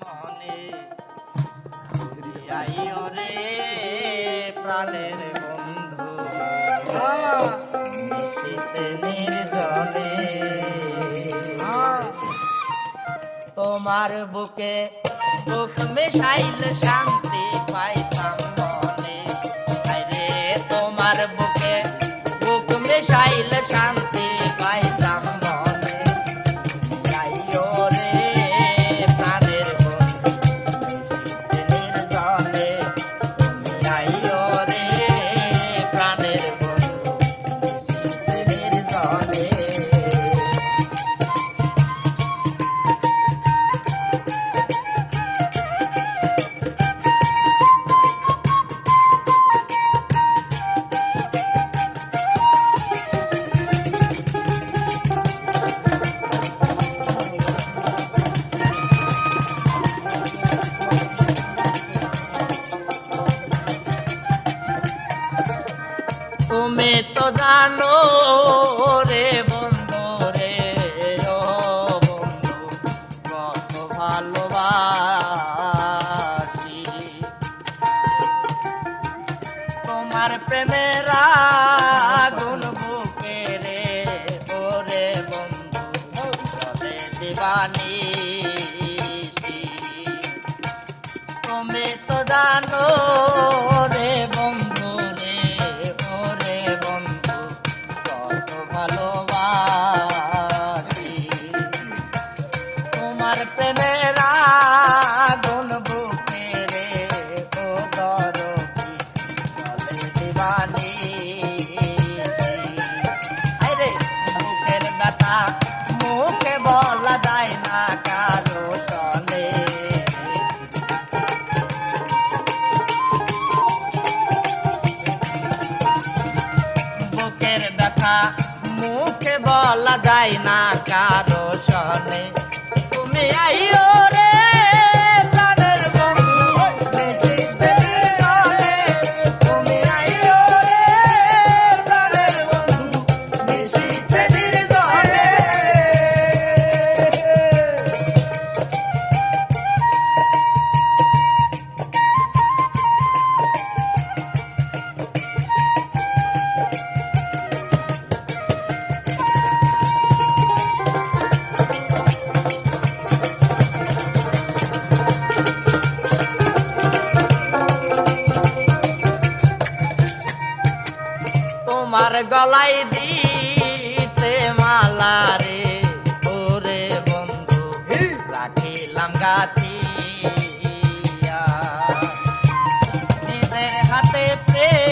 মনে আইও রে প্রাণের বন্ধু। নিশীতে নির্জনে তোমার বুকে বুক মেশাইল শান্তি তুমি তো জানো রে বন্ধু রে বন্ধু, কত ভালোবাসি। তোমার প্রেমের আগুন বুকে রে ওরে বন্ধু চলে দিবানি তুমি তো জানো বুকের ব্যথা মুখে বলা যায় না কারো সনে গলাই দিতে মালা রে। ওরে বন্ধু রাখিলাম গাতিয়া। নিজের হাতে প্রেম